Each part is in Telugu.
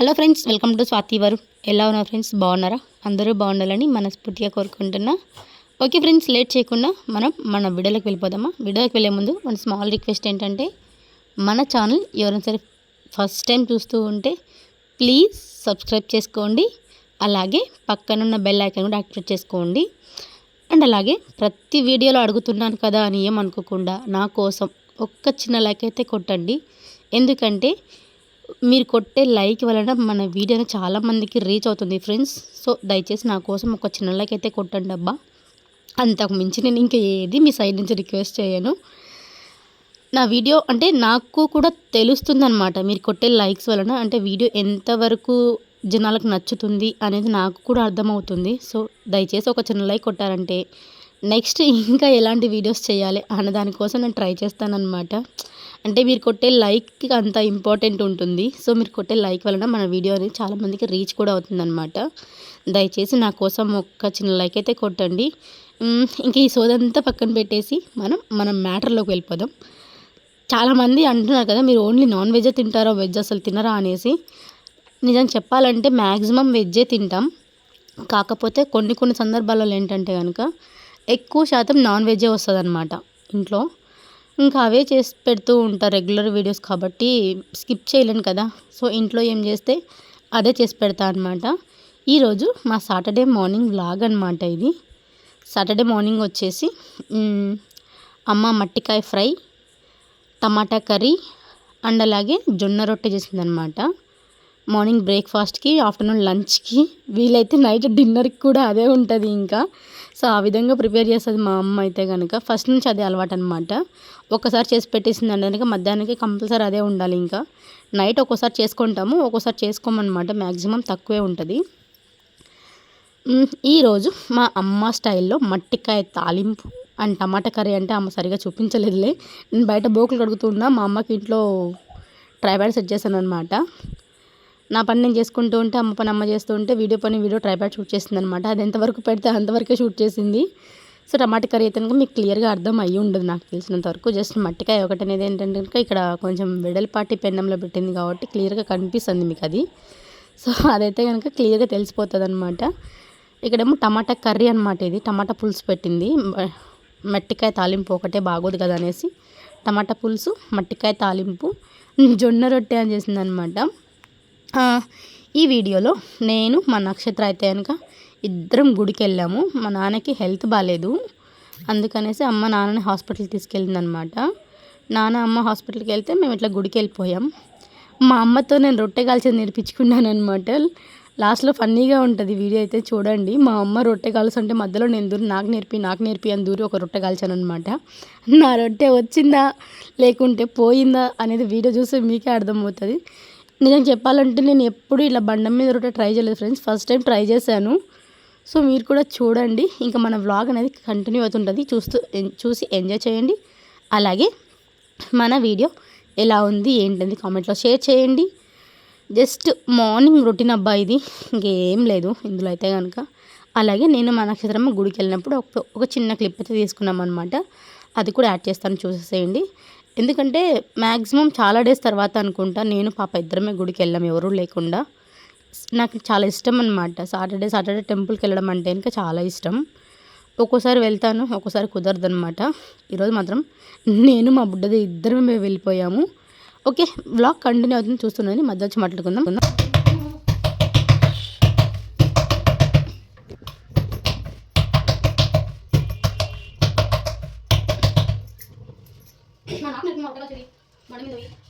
Hello friends welcome to Swathi వారు. ఎలా ఉన్నారు ఫ్రెండ్స్? బాగున్నారా? అందరూ బాగుండాలని మనస్ఫూర్తిగా కోరుకుంటున్నా. ఓకే ఫ్రెండ్స్ లేట్ చేయకుండా మనం మన వీడియోలోకి వెళ్ళిపోదామా? వీడియోకి వెళ్ళే ముందు మన స్మాల్ రిక్వెస్ట్ ఏంటంటే మన ఛానల్ ఎవరైనా సరే ఫస్ట్ టైం చూస్తూ ఉంటే ప్లీజ్ సబ్స్క్రైబ్ చేసుకోండి. అలాగే పక్కనున్న బెల్ ఐకాన్ కూడా యాక్టివేట్ చేసుకోండి. అండ్ అలాగే ప్రతి వీడియోలో అడుగుతున్నాను కదా అని ఏమనుకోకుండా నా కోసం ఒక్క చిన్న లైక్ అయితే కొట్టండి. ఎందుకంటే మీరు కొట్టే లైక్ వలన మన వీడియోని చాలామందికి రీచ్ అవుతుంది ఫ్రెండ్స్. సో దయచేసి నా కోసం ఒక చిన్న లైక్ అయితే కొట్టండి అబ్బా. అంతకు మించి నేను ఇంకా ఏది మీ సైడ్ నుంచి రిక్వెస్ట్ చేయను. నా వీడియో అంటే నాకు కూడా తెలుస్తుంది అనమాట మీరు కొట్టే లైక్స్ వలన. అంటే వీడియో ఎంతవరకు జనాలకు నచ్చుతుంది అనేది నాకు కూడా అర్థమవుతుంది. సో దయచేసి ఒక చిన్న లైక్ కొట్టారంటే నెక్స్ట్ ఇంకా ఎలాంటి వీడియోస్ చేయాలి అన్న దానికోసం నేను ట్రై చేస్తానన్నమాట. అంటే మీరు కొట్టే లైక్కి అంత ఇంపార్టెంట్ ఉంటుంది. సో మీరు కొట్టే లైక్ వలన మన వీడియో అనేది చాలామందికి రీచ్ కూడా అవుతుందన్నమాట. దయచేసి నా కోసం ఒక్క చిన్న లైక్ అయితే కొట్టండి. ఇంకా ఇంక ఈ సోదంతా పక్కన పెట్టేసి మనం మనం మ్యాటర్లోకి వెళ్ళిపోదాం. చాలామంది అంటున్నారు కదా మీరు ఓన్లీ నాన్ వెజ్ తింటారా వెజ్ అసలు తినరా అనేసి. నిజం చెప్పాలంటే మ్యాక్సిమం వెజ్జే తింటాం. కాకపోతే కొన్ని కొన్ని సందర్భాలలో ఏంటంటే కనుక ఎక్కువ శాతం నాన్ వెజ్జే వస్తుంది ఇంట్లో ఇంకా అవే చేసి పెడుతూ ఉంటారు రెగ్యులర్ వీడియోస్ కాబట్టి స్కిప్ చేయలేను కదా. సో ఇంట్లో ఏం చేస్తే అదే చేసి పెడతా అనమాట ఈరోజు మా సాటర్డే మార్నింగ్ వ్లాగ్ అనమాట ఇది. సాటర్డే మార్నింగ్ వచ్చేసి అమ్మ మట్టికాయ ఫ్రై టమాటా కర్రీ అండ్ అలాగే జొన్న రొట్టె చేసిందనమాట మార్నింగ్ బ్రేక్ఫాస్ట్కి ఆఫ్టర్నూన్ లంచ్కి వీలైతే నైట్ డిన్నర్కి కూడా అదే ఉంటుంది ఇంకా. సో ఆ విధంగా ప్రిపేర్ చేస్తుంది మా అమ్మ అయితే కనుక ఫస్ట్ నుంచి అదే అలవాటు అనమాట ఒక్కసారి చేసి పెట్టేసింది అంటే కనుక మధ్యాహ్నానికి కంపల్సరీ అదే ఉండాలి ఇంకా. నైట్ ఒక్కోసారి చేసుకుంటాము ఒక్కోసారి చేసుకోమన్నమాట మ్యాక్సిమం తక్కువే ఉంటుంది. ఈరోజు మా అమ్మ స్టైల్లో మట్టికాయ తాలింపు అండ్ టమాటా కర్రీ అంటే అమ్మ సరిగా చూపించలేదులే. నేను బయట బోకులు కడుగుతున్నా మా అమ్మకి ఇంట్లో ట్రైబ్యాడ్ సెట్ చేశాను అనమాట నా పని నేను చేసుకుంటూ ఉంటే అమ్మ పని అమ్మ చేస్తూ ఉంటే వీడియో పని వీడియో ట్రైబ్యాడ్ షూట్ చేసింది అనమాట అది ఎంతవరకు పెడితే అంతవరకే షూట్ చేసింది. సో టమాటా కర్రీ అయితే కనుక మీకు క్లియర్గా అర్థం అయ్యి ఉండదు నాకు తెలిసినంత వరకు. జస్ట్ మట్టికాయ ఒకటి అనేది ఏంటంటే కనుక ఇక్కడ కొంచెం వెడల్పాటి పెన్నంలో పెట్టింది కాబట్టి క్లియర్గా కనిపిస్తుంది మీకు అది. సో అదైతే కనుక క్లియర్గా తెలిసిపోతుంది అనమాట ఇక్కడేమో టమాటా కర్రీ అనమాట ఇది. టమాటా పులుసు పెట్టింది. మట్టికాయ తాలింపు ఒకటే బాగోదు కదా అనేసి. టమాటా పులుసు మట్టికాయ తాలింపు జొన్న రొట్టె అని చేసింది అనమాట ఈ వీడియోలో నేను మా నక్షత్ర అయితే కనుక ఇద్దరం గుడికి వెళ్ళాము మా నాన్నకి హెల్త్ బాగాలేదు అందుకనేసి అమ్మ నాన్నని హాస్పిటల్కి తీసుకెళ్ళిందనమాట. నాన్న అమ్మ హాస్పిటల్కి వెళ్తే మేము ఇట్లా గుడికి వెళ్ళిపోయాం మా అమ్మతో నేను రొట్టె కాల్చేది నేర్పించుకున్నాను అనమాట లాస్ట్లో ఫన్నీగా ఉంటుంది వీడియో అయితే చూడండి. మా అమ్మ రొట్టె కాల్చుంటే మధ్యలో నేను దూరి నాకు నేర్పి నాకు నేర్పి అని దూరి ఒక రొట్టె కాల్చాను అనమాట నా రొట్టె వచ్చిందా లేకుంటే పోయిందా అనేది వీడియో చూస్తే మీకే అర్థమవుతుంది. నిజం చెప్పాలంటే నేను ఎప్పుడు ఇలా బండం మీద ఒకటి ట్రై చేయలేదు ఫ్రెండ్స్. ఫస్ట్ టైం ట్రై చేశాను. సో మీరు కూడా చూడండి. ఇంకా మన వ్లాగ్ అనేది కంటిన్యూ అవుతుంటుంది. చూస్తూ చూసి ఎంజాయ్ చేయండి. అలాగే మన వీడియో ఎలా ఉంది ఏంటంది కామెంట్లో షేర్ చేయండి. జస్ట్ మార్నింగ్ రొటీన్ అబ్బా ఇది. ఇంకేం లేదు. ఇందులో అయితే కనుక అలాగే నేను మా నక్షత్రమ్మ గుడికి వెళ్ళినప్పుడు ఒక ఒక చిన్న క్లిప్ అయితే తీసుకున్నాం అనమాట అది కూడా యాడ్ చేస్తాను. చూసేసేయండి. ఎందుకంటే మ్యాక్సిమం చాలా డేస్ తర్వాత అనుకుంటా నేను పాప ఇద్దరమే గుడికి వెళ్ళాం ఎవరూ లేకుండా. నాకు చాలా ఇష్టం అనమాట సాటర్డే సాటర్డే టెంపుల్కి వెళ్ళడం అంటే ఇంకా చాలా ఇష్టం. ఒక్కోసారి వెళ్తాను ఒక్కోసారి కుదరదు అనమాట ఈరోజు మాత్రం నేను మా బుడ్డది ఇద్దరమే మేము వెళ్ళిపోయాము. ఓకే వ్లాగ్ కంటిన్యూ అవుతుంది చూస్తున్నాను మధ్య వచ్చి మాట్లాడుకుందాం. నాది ఒక మనసు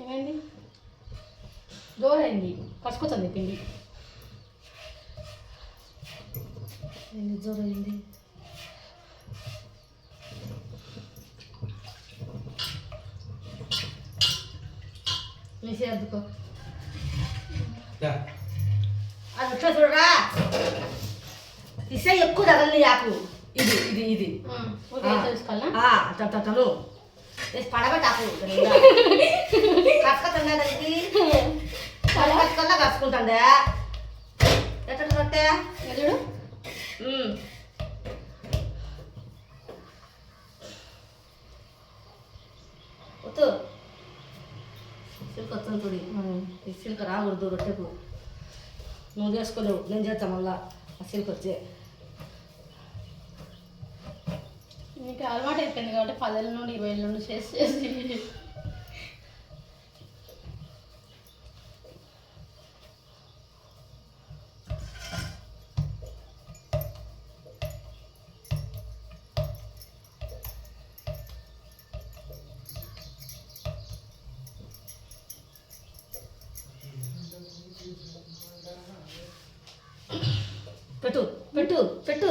ఏమైంది? జోరైంది కసుకొచ్చింది పిండి. ఎన్ని జోరైంది మిసి అద్దుకో. అది వచ్చా చూడరా? ఇసే ఎక్కువ తగలి ఆకు. ఇది ఇది ఇది. తను పడబెట్టాకు దానికి కసుకుంటుందా ఎట్లా కొట్టే చూడు వద్దు సిల్క్ వస్తుంది చూడు ఈ సిల్క్ రాకూడదు రొట్టెకు. నువ్వు చేసుకోలేవు నేను చేస్తాను మళ్ళా. ఆ సిల్క్ వచ్చే నీకు అలవాటు అయిపోయింది కాబట్టి పదేళ్ళ నుండి ఇరవై ఏళ్ళ నుండి చేసి చేసి. పెట్టు పెట్టు పెట్టు.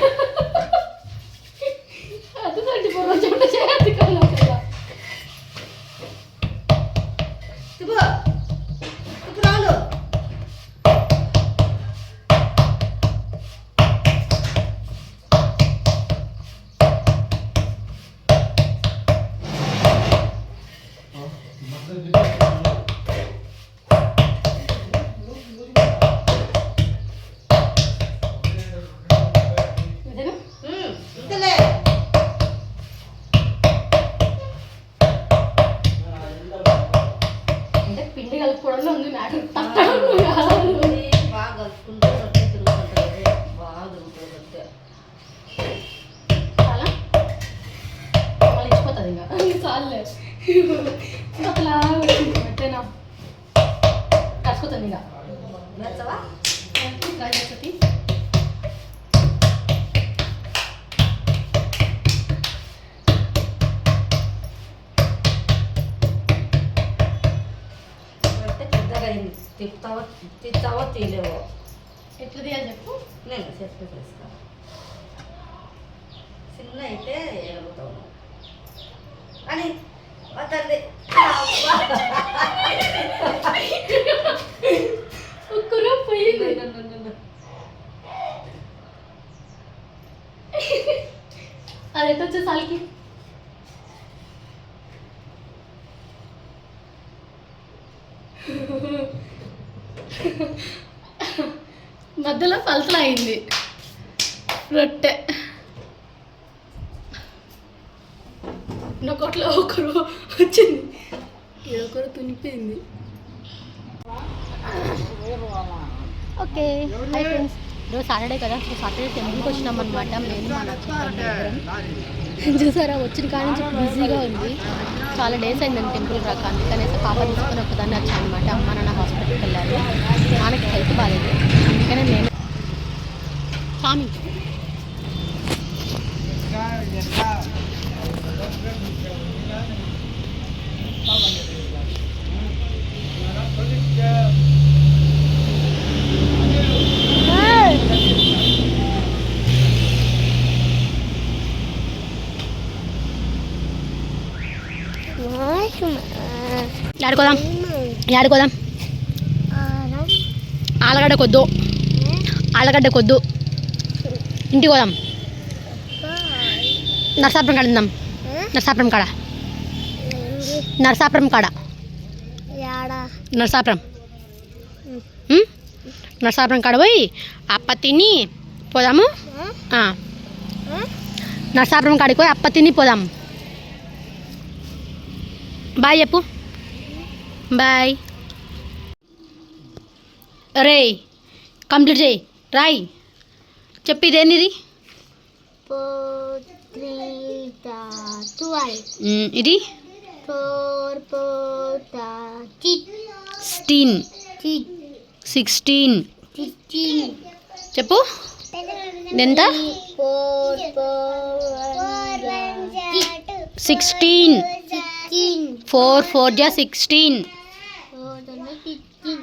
పిండి కలుపుకోవడంలో ఉంది మ్యాటర్. బాగా కలుపుకుంటూ రొట్టె తిరుగుతుంటుంది బాగా తిరుగుతుంది రొట్టె చాలా. మళ్ళీ ఇచ్చిపోతుంది ఇంకా. చాలే అట్లా పెట్టేనా? కలుసుకుతుంది ఇక. మెచ్చవా ట్రై చేస్తుంది తిప్పుతావో తీయలేవో ఎట్లా తీయాలి చెప్పు. నేను చేసి చేస్తా. చిన్న అయితే ఎగలుగుతావు అని వద్దండి ఒక్కరూ పోయింది అది ఎట్లా వచ్చే సాలికి మధ్యలో పల్సలు అయింది రొట్టె ఇంకొకట్లో ఒకరు వచ్చింది. ఒకరు తునిపోయింది ఓకే హై ఫ్రెండ్స్ ఈరోజు సాటర్డే కదా సో సాటర్డే టెంపుల్కి వచ్చినాం అనమాట మేము చూసారా వచ్చిన కాడ నుంచి బిజీగా ఉంది. చాలా డేస్ అయిందండి టెంపుల్ రాక. అందుకనేసి పాప తీసుకుని ఒకదాన్ని వచ్చాను అనమాట అమ్మ నాన్న హాస్పిటల్కి వెళ్ళారు. నాన్నకి హెల్త్ బాగాలేదు అందుకనే నేను స్వామి ఆడుకోదాం ఆడుకోదాం ఆలగడ్డ కొద్దు. ఆలగడ్డ కొద్దు. ఇంటికి పోదాం. నరసాపురం కాడ ఉందాం నరసాపురం కాడ. నరసాపురం కాడ. నరసాపురం? నరసాపురం కాడ పోయి అప్ప తిని పోదాము. నరసాపురం కాడికి పోయి అప్ప తిని పోదాం బాయ్ చెప్పు. బాయ్. రే కంప్లీట్ చేయి. రాయ్. చెప్పు ఇదేంది ఇది సిక్స్టీన్ sixteen. చెప్పు ఎంత సిక్స్టీన్. ఫోర్ ఫోర్ జా sixteen Four, the sixteen.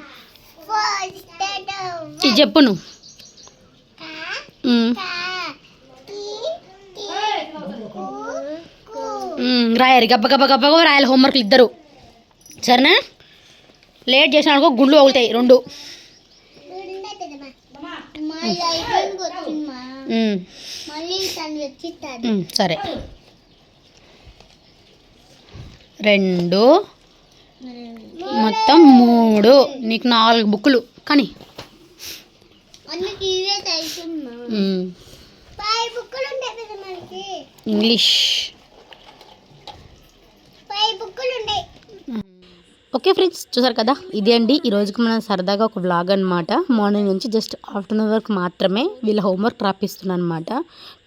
Four, instead of ఇది చెప్పు నువ్వు రాయాలి. గబ్బ గబ్బ గబ్బగా రాయాలి హోంవర్క్లు ఇద్దరు. సరేనా? లేట్ చేసిన అనుకో గుండ్లు ఒకటాయి రెండు. సరే. రెండు. మొత్తం మూడు. నీకు నాలుగు బుక్కులు. కానీ. అందుకు ఇవే తెలుసుమ్మా ఉమ్, ఫైవ్ బుక్కులు ఉంటాయి కదా మనకి ఇంగ్లీష్ ఫైవ్ బుక్కులు ఉంటాయి ఓకే ఫ్రెండ్స్ చూసారు కదా? ఇదే అండి. ఈ రోజుకి మనం సరదాగా ఒక వ్లాగ్ అనమాట మార్నింగ్ నుంచి జస్ట్ ఆఫ్టర్నూన్ వరకు మాత్రమే వీళ్ళ హోంవర్క్ రాపిస్తున్నాను అనమాట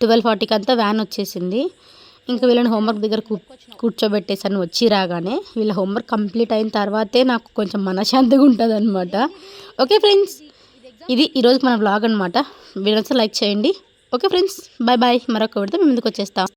ట్వెల్వ్ ఫార్టీకి అంతా వ్యాన్ వచ్చేసింది. ఇంకా వీళ్ళని హోంవర్క్ దగ్గర కూ కూర్చోబెట్టేసాను వచ్చి రాగానే. వీళ్ళ హోంవర్క్ కంప్లీట్ అయిన తర్వాతే నాకు కొంచెం మనశాంతిగా ఉంటుంది అనమాట ఓకే ఫ్రెండ్స్ ఇది ఈరోజు మన వ్లాగ్ అనమాట వీడియోస్ లైక్ చేయండి. Okay friends bye bye. మరొక విడితే మేము ముందుకు వచ్చేస్తాం.